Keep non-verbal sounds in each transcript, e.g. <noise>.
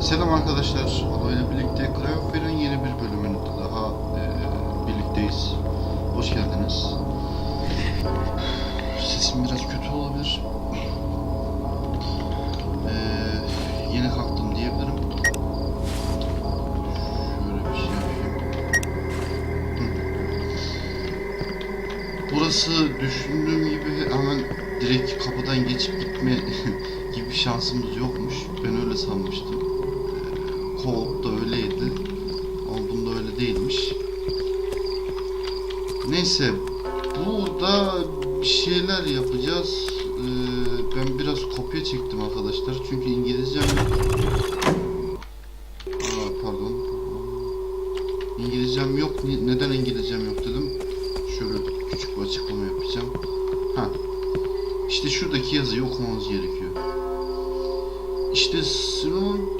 Selam arkadaşlar. Alo ile birlikte Cryopher'ın yeni bir bölümünde daha e, birlikteyiz. Hoş geldiniz. Sesim biraz kötü olabilir. E, yeni kalktım diyebilirim. Şöyle bir şey yapayım. Burası düşündüğüm gibi hemen direkt kapıdan geçip gitme <laughs> gibi şansımız yokmuş. Ben öyle sanmıştım. Co-op da öyleydi. Ama bunda öyle değilmiş. Neyse. Burada bir şeyler yapacağız. Ee, ben biraz kopya çektim arkadaşlar. Çünkü İngilizcem yok. Aa, pardon. İngilizcem yok. Neden İngilizcem yok dedim. Şöyle küçük bir açıklama yapacağım. Ha. İşte şuradaki yazıyı okumamız gerekiyor. İşte sınıf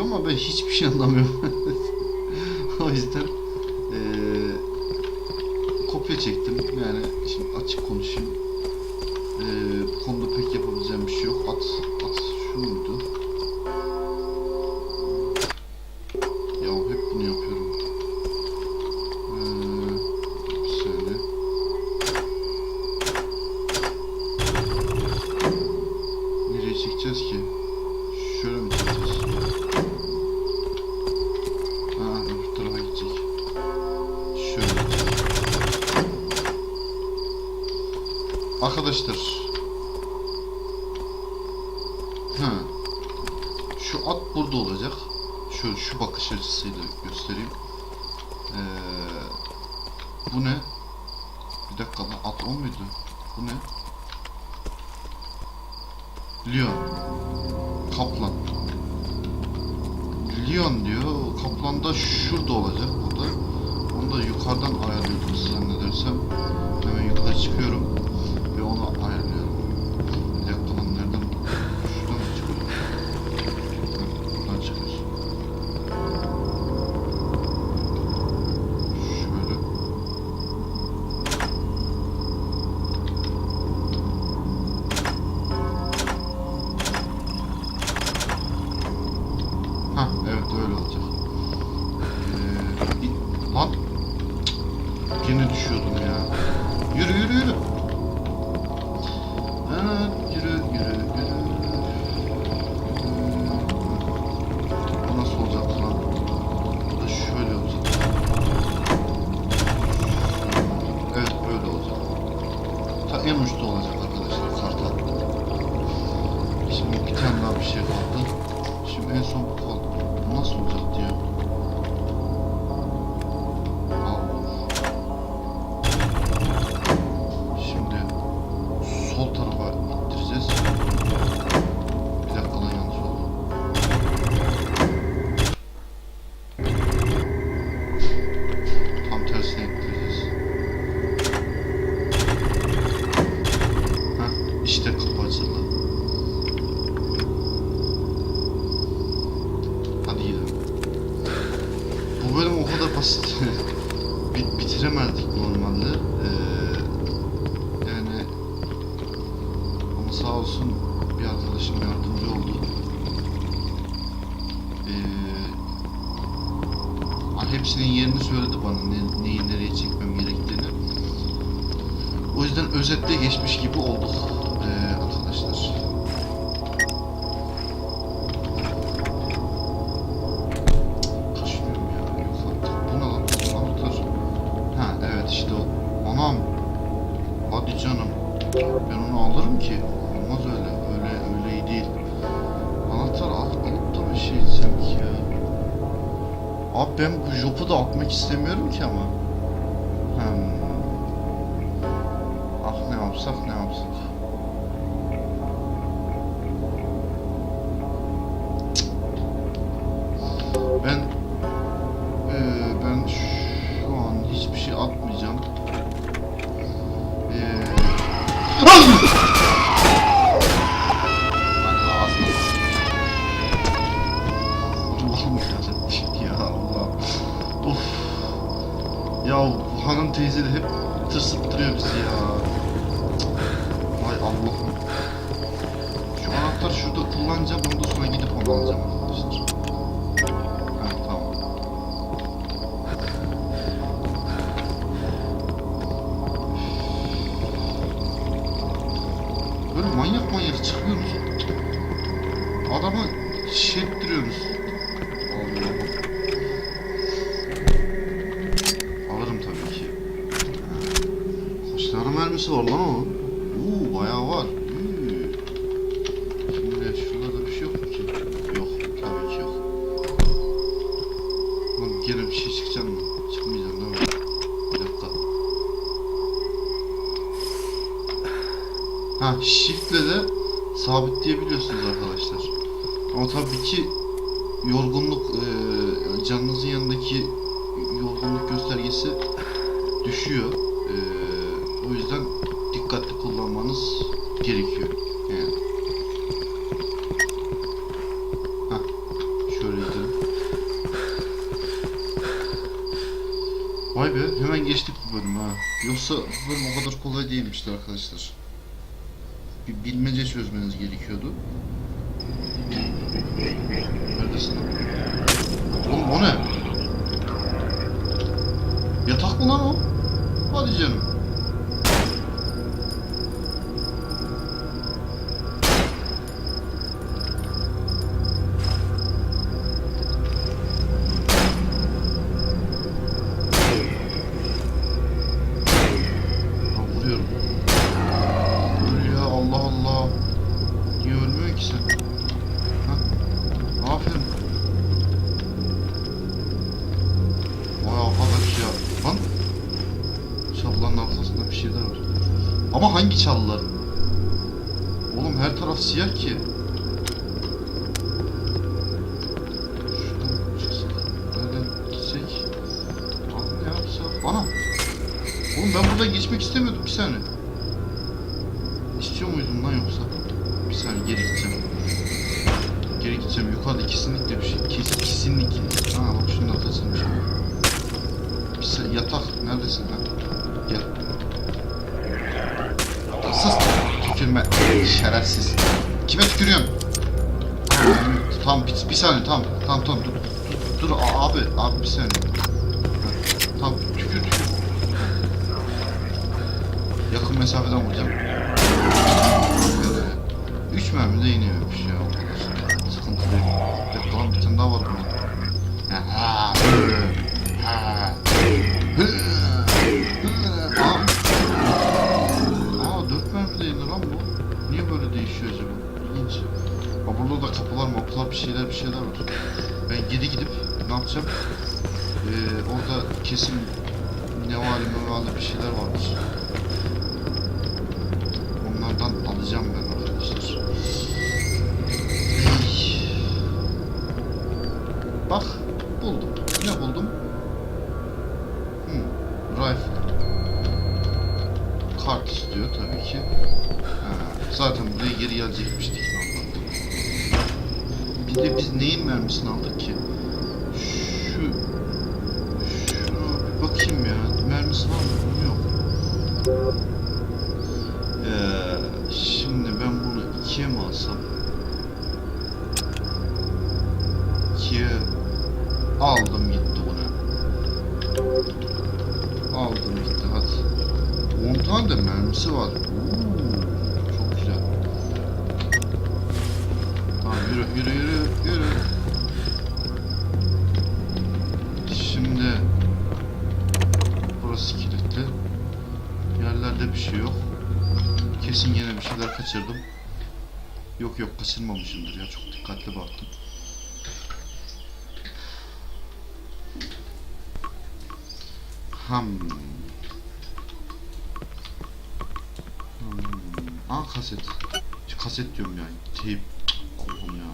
diyor ama ben hiçbir şey anlamıyorum. <laughs> Ha. Şu at burada olacak. Şöyle şu bakış açısıyla göstereyim. Ee, bu ne? Bir dakika lan at o muydu? Bu ne? Leon. Kaplan. Leon diyor. Kaplan da şurada olacak burada. Onu da yukarıdan ayarlıyordum zannedersem. Hemen yukarı çıkıyorum. Ve onu ayarlıyorum. Yine düşüyordum ya. Yürü yürü yürü. Ha, basit. <laughs> Bit bitiremezdik normalde. İstemiyorum ki ama. Hmm. Ah ne yapsak ne yapsak. Adama şey ettiriyorsunuz. Allah'ım. Alırım tabii ki. Kaç tane mermisi var lan o? Ama tabii ki yorgunluk eee canınızın yanındaki yorgunluk göstergesi düşüyor. Eee, o yüzden dikkatli kullanmanız gerekiyor. Yani. Gidelim. Vay be, hemen geçtik bu bölümü ha. Yoksa bu bölüm o kadar kolay değilmişti arkadaşlar. Bir bilmece çözmeniz gerekiyordu. Oğlum o ne? Yatak mı lan o? Hadi canım. Buradan geçmek istemiyordum bir saniye. İstiyor muydum lan yoksa? Bir saniye geri gideceğim. Geri gideceğim. Yukarıda kesinlikle bir şey. Kes, kesinlikle. Ha bak arkasında bir şey. Bir saniye yatak. Neredesin lan? Gel. Sus. Tükürme. Şerefsiz. Bir şeyler bir şeyler var. Ben geri gidip ne yapacağım? Ee, orada kesin nevali mevali bir şeyler vardır. Onlardan alacağım ben mermisini aldık ki? Şu... Şuna bakayım ya. Mermisi var mı? Yok. Ee, şimdi ben bunu ikiye mi alsam? İkiye aldım gitti bunu. Aldım gitti hadi. 10 tane de mermisi var. Oo, çok güzel. Tamam yürü yürü yürü yürü. Kaçırdım. Yok yok kaçırmamışımdır ya çok dikkatli baktım. Ham. Hmm. Aa kaset. Kaset diyorum ya. Teyp. Allah'ım ya.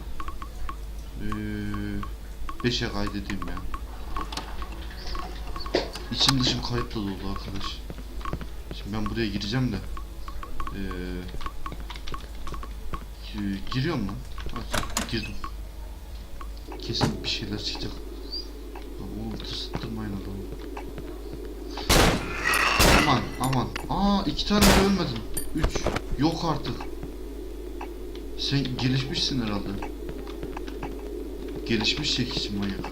Ee, 5'e kaydedeyim ya. İçim dışım kayıtla dolu arkadaş. Şimdi ben buraya gireceğim de. Ee, gi- giriyorum lan. Hadi, girdim. Kesin bir şeyler çıkacak. Oğlum tırsıttırmayın adamı. Aman aman. Aa iki tane de ölmedim. Üç. Yok artık. Sen gelişmişsin herhalde. Gelişmiş çekici manyak.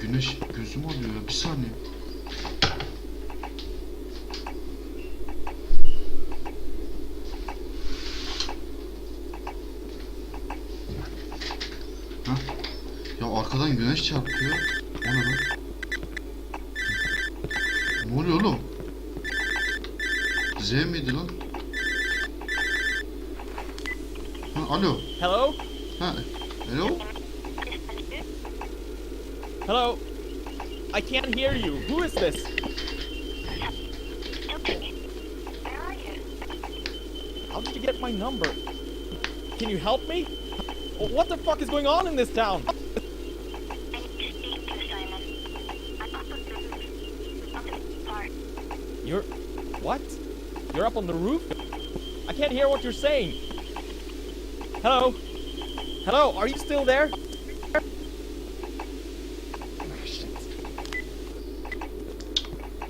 Güneş gözüm alıyor ya bir saniye. Arkadan güneş çarpıyor. O ne lan? Ne oluyor oğlum? Z miydi lan? Ha, alo. Hello? Ha, alo? Hello? I can't hear you. Who is this? Where are you? How did you get my number? Can you help me? What the fuck is going on in this town? What? You're up on the roof? I can't hear what you're saying. Hello? Hello? Are you still there?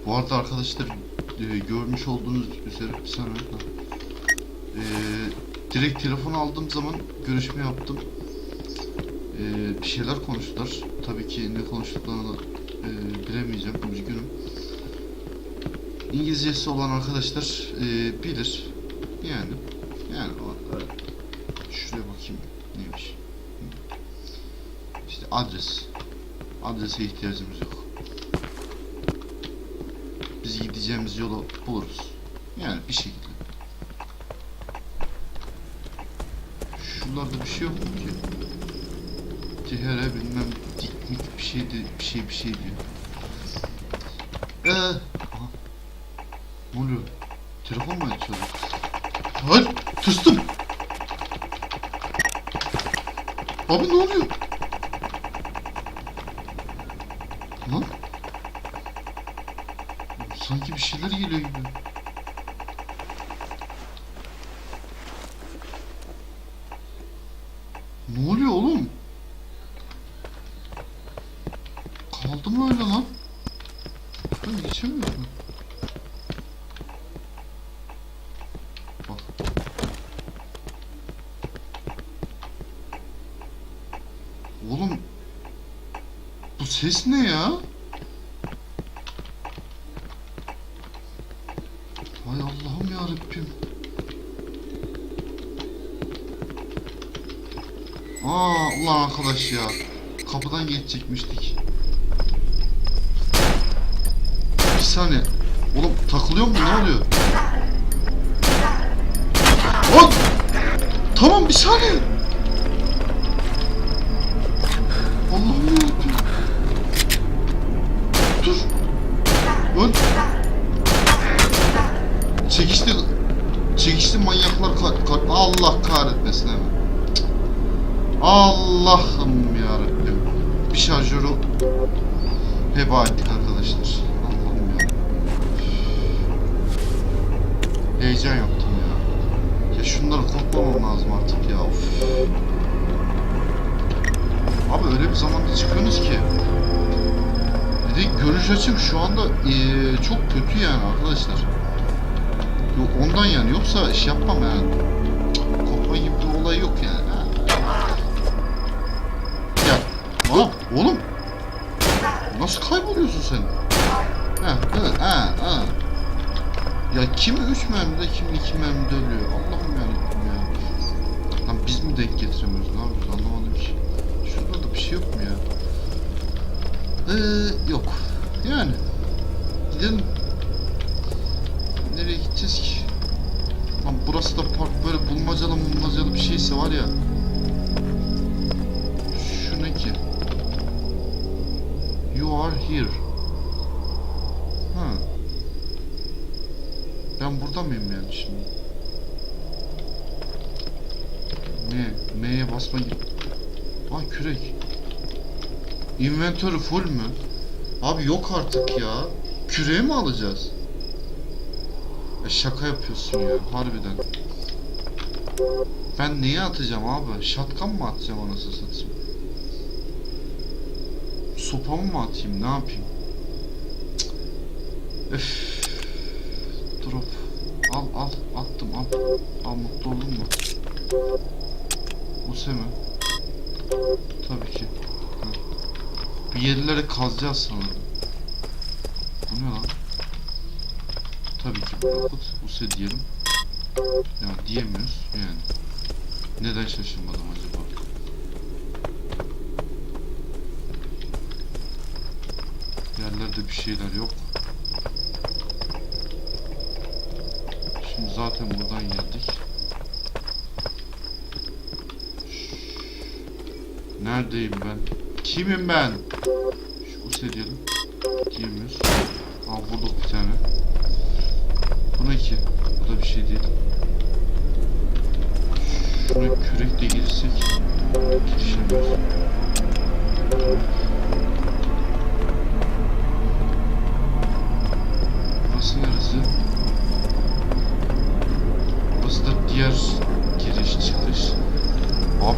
Bu arada arkadaşlar e, görmüş olduğunuz üzere bir saniye. E, direkt telefon aldığım zaman görüşme yaptım. E, bir şeyler konuştular. Tabii ki ne konuştuklarını e, bilemeyeceğim. Üzgünüm. İngilizcesi olan arkadaşlar e, bilir. Yani. Yani o-. Şuraya bakayım neymiş. İşte adres. Adrese ihtiyacımız yok. Biz gideceğimiz yolu buluruz. Yani bir şekilde. Şuralarda bir şey yok mu ki? Tihere bilmem dikmik bir şey de, bir şey bir şey diyor. Ee, aha. Ne oluyor? Telefon mu açıyor? Hayır, tırstım. Abi ne oluyor? Lan? Sanki bir şeyler geliyor gibi. Ne oluyor oğlum? Kaldı mı öyle lan? Ben geçemiyorum. Bak. Oğlum bu ses ne ya? Hay Allah'ım ya Rabbim. Aa ulan arkadaş ya. Kapıdan geçecekmiştik. Bir saniye. Oğlum takılıyor mu ne oluyor? Lan! Tamam bir saniye. Çekişti. Çekişti manyaklar ka- ka- Allah kahretmesin hemen. Allah'ım yarabbim. Bir şarjörü heba ettik arkadaşlar. Allah'ım ya. Heyecan yaptım ya. Ya şunları korkmamam lazım artık ya. Of. Abi öyle bir zamanda çıkıyorsunuz ki. Bir de görüş açım şu anda eee, çok kötü yani arkadaşlar. Yok ondan yani yoksa iş yapmam yani. Korkma gibi bir olay yok yani. Ha. Ya lan oğlum. Nasıl kayboluyorsun sen? Ha, evet, ha, ha. Ya kimi 3 mermide kimi 2 mermide ölüyor. Allah'ım yarabbim ya. Lan biz mi denk getiremiyoruz? Ne yapıyoruz anlamadım ki. Şurada da bir şey yok mu ya? Ee, yani şimdi? Ne? M'ye basma gibi. Aa kürek. Inventörü full mü? Abi yok artık ya. Küreği mi alacağız? Ya şaka yapıyorsun ya harbiden. Ben neyi atacağım abi? Şatkan mı atacağım anasını satayım? Sopamı mı atayım? Ne yapayım? Cık. Al al attım al. Al mutlu oldun mu? Use mi? Tabii ki. Ha. Bir yerlere kazacağız sanırım. Bu ne lan? Tabii ki bırakıt. Use diyelim. Ya diyemiyoruz yani. Neden şaşırmadım acaba? Yerlerde bir şeyler yok. Şimdi zaten buradan geldik. Neredeyim ben? Kimim ben? Şu use diyelim. Diyemiyoruz. Al bulduk bir tane. Bu ne ki? Bu da bir şey değil. Şuraya kürekle girsek girişemiyoruz.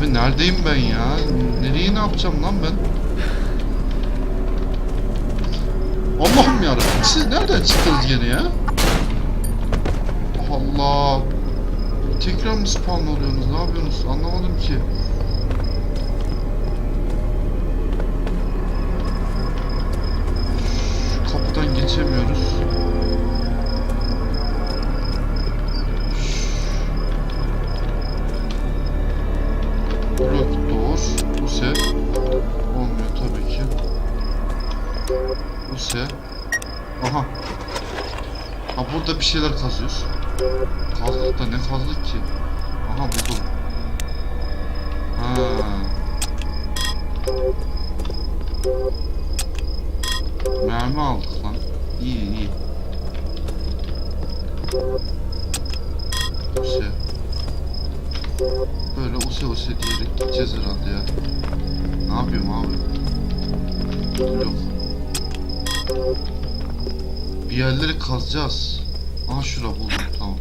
Abi neredeyim ben ya? Nereye ne yapacağım lan ben? Allah'ım yarabbim siz nereden çıktınız gene ya? Allah Tekrar mı spawn oluyorsunuz? Ne yapıyorsunuz? Anlamadım ki. Şu kapıdan geçemiyoruz. Şeyler kazıyoruz. Kazdık da ne kazdık ki? Aha buldum. Ha. Mermi aldık lan. İyi iyi. Use. Böyle use use diyerek gideceğiz herhalde ya. Ne yapıyorum abi? Yok. Bir yerleri kazacağız. Aha şura buldum tamam.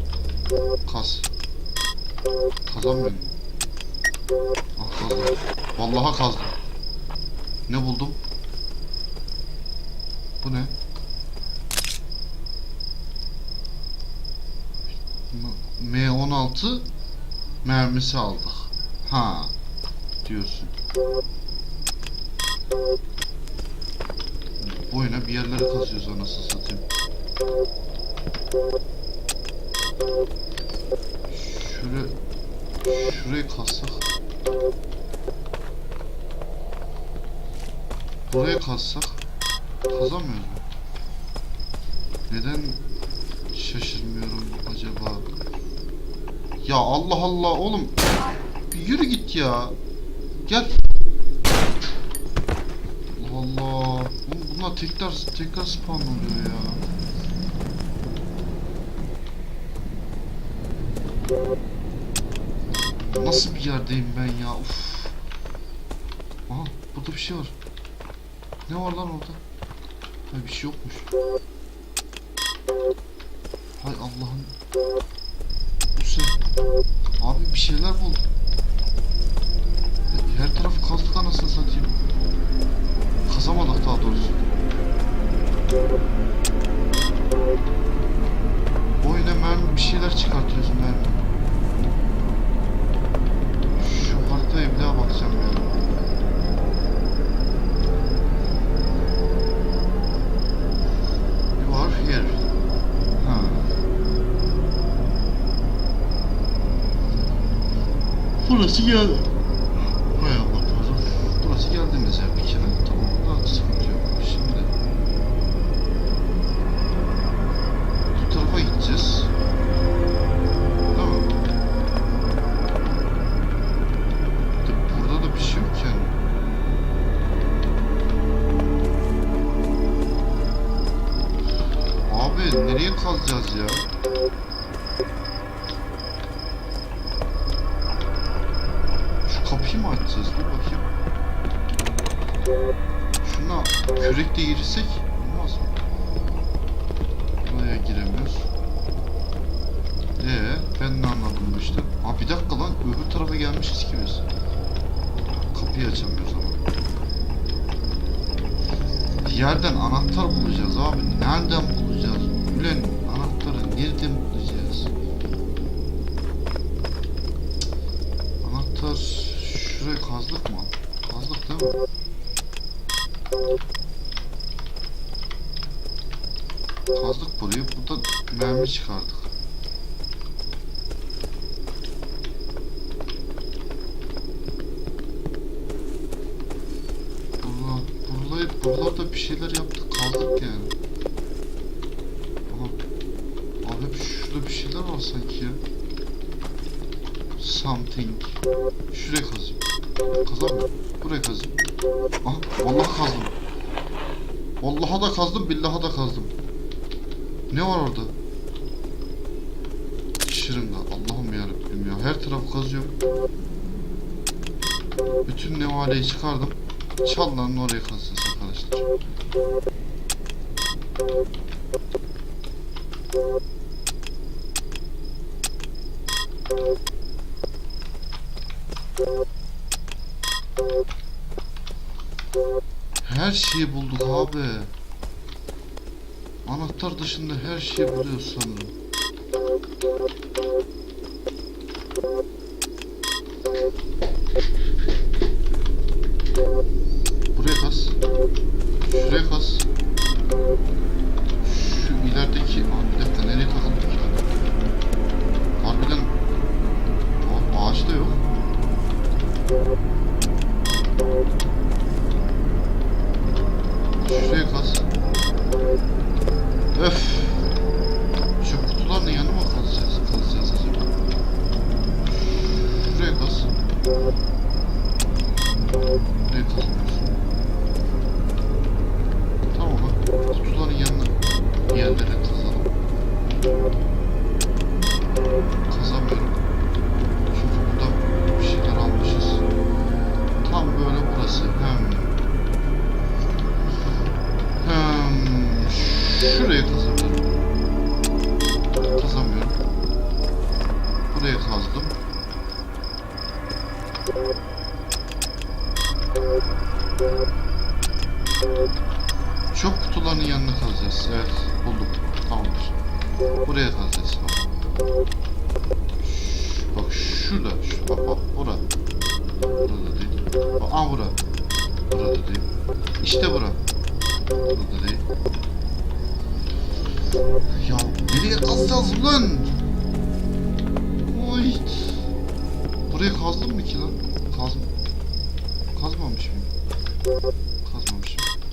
Kaz. Kazamıyorum. Ah kazdım. Vallahi kazdım. Ne buldum? Bu ne? M- M16 mermisi aldık. Ha diyorsun. Boyuna bir yerlere kazıyoruz anasını satayım. Şuraya şurayı kazsak. Buraya kazsak kazamıyoruz mu? Neden şaşırmıyorum acaba? Ya Allah Allah oğlum yürü git ya. Gel. Allah Allah. Oğlum bunlar tekrar tekrar spawn oluyor ya. Nasıl bir yerdeyim ben ya? Uf. Aha burada bir şey var. Ne var lan orada? Ha bir şey yokmuş. Hay Allah'ım. Hüseyin. Abi bir şeyler. Ya Her tarafı kazdık anasını satayım. Kazamadık daha doğrusu. Oyuna mermi bir şeyler çıkartıyorsun mermi. Bir daha bakacağım ya. Burası geldi. Nereye kazacağız ya? Şu kapıyı mı açacağız? Dur bakayım. Şuna kürekle girsek buralarda bir şeyler yaptık. Kaldık yani. Aha. Abi şurada bir şeyler var sanki ya. Something. Şuraya kazayım. Kazamıyorum. Buraya kazayım. Aha vallahi kazdım. Vallahi da kazdım, billahi da kazdım. Ne var orada? Şırınga. Allah'ım yarabbim ya. Her tarafı kazıyorum. Bütün nevaleyi çıkardım. Çalların oraya kazacağız arkadaşlar. Her şeyi bulduk abi. Anahtar dışında her şeyi buluyoruz sanırım.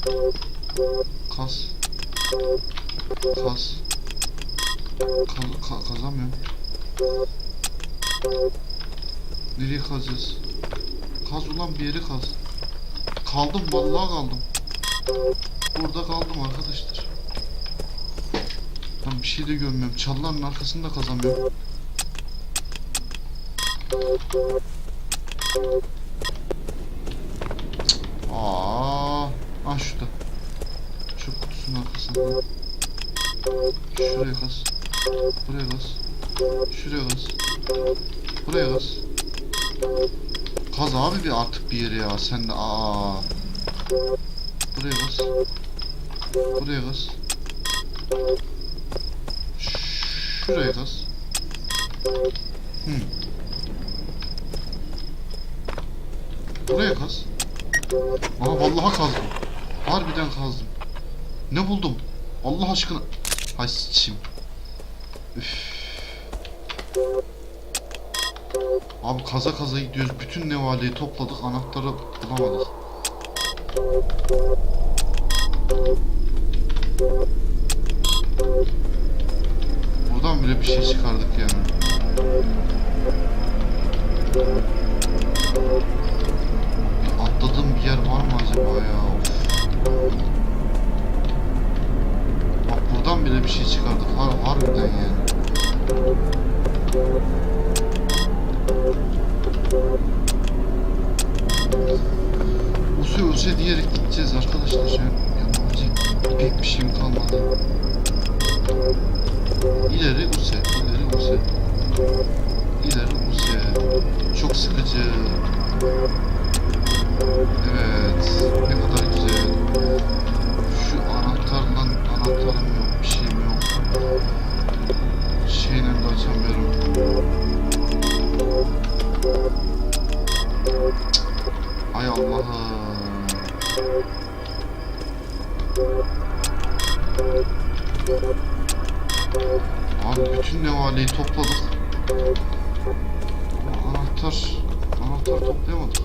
Kazmamışım. Kaz. Kaz. Ka kazamıyorum. Nereye kazacağız? Kaz ulan bir yeri kaz. Kaldım vallahi kaldım. Burada kaldım arkadaşlar. Ben bir şey de görmüyorum. Çalıların arkasında kazamıyorum. Aa, ah şurada. Çöp kutusunun arkasında. Şuraya kaz. Buraya kaz. Şuraya kaz. Buraya kaz. Kaz abi bir artık bir yere ya sen de aa. Buraya bas. Buraya bas. Şuraya bas. Hmm. Buraya kaz. Aha vallahi kazdım. Harbiden kazdım. Ne buldum? Allah aşkına. Hay sıçayım. Üf. Abi kaza kaza gidiyoruz. Bütün nevaleyi topladık. Anahtarı bulamadık. Buradan bile bir şey çıkardık yani. Bir atladığım bir yer var mı acaba ya? Of. Bak buradan bile bir şey çıkardık. Har harbiden yani. Use use diyerek gideceğiz arkadaşlar. Yani pek bir şeyim kalmadı. İleri use, ileri use. İleri use. Çok sıkıcı. Evet, ne kadar güzel. Allah'ım. Abi bütün nevaleyi topladık. Anahtar, anahtar toplayamadık.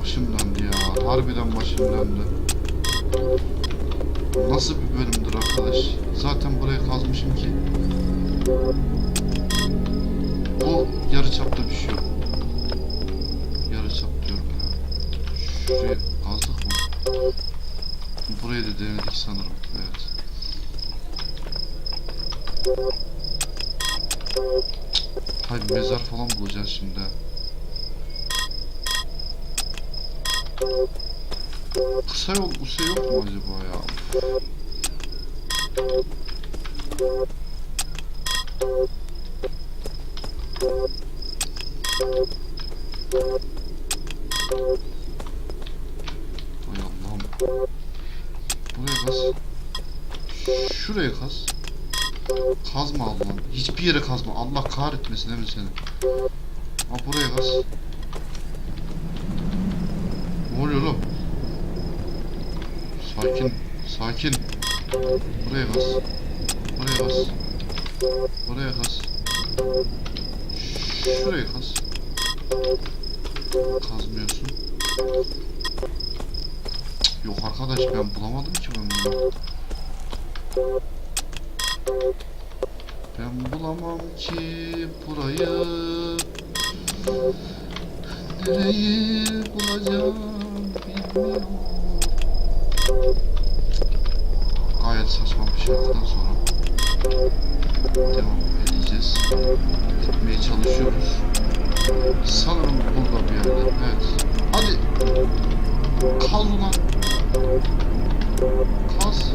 Başım döndü ya. Harbiden başım döndü. Nasıl bir bölümdür arkadaş? Zaten buraya kazmışım ki. Çapta bir şey yok. Yarı çap diyorum ya. Şuraya kazdık mı? Burayı da denedik sanırım. Evet. Hayır mezar falan bulacağız şimdi. Kısa yol, kısa yok mu acaba ya? Hay Allah'ım. Buraya kaz. Şuraya kaz. Kazma Allah'ım. Hiçbir yere kazma. Allah kahretmesin mi seni? Ha buraya kaz. Ne oluyor oğlum? Sakin. Sakin. Buraya kaz. Buraya kaz. Buraya kaz. Şuraya kaz. Kazmıyorsun. Yok arkadaş ben bulamadım ki ben bunu. Bulamam ki burayı. Nereyi bulacağım bilmiyorum. Gayet saçma bir şarkıdan sonra devam edeceğiz. Gitmeye çalışıyoruz. Sanırım burada bir yerde. Evet. Hadi. Kaz ulan. Kaz.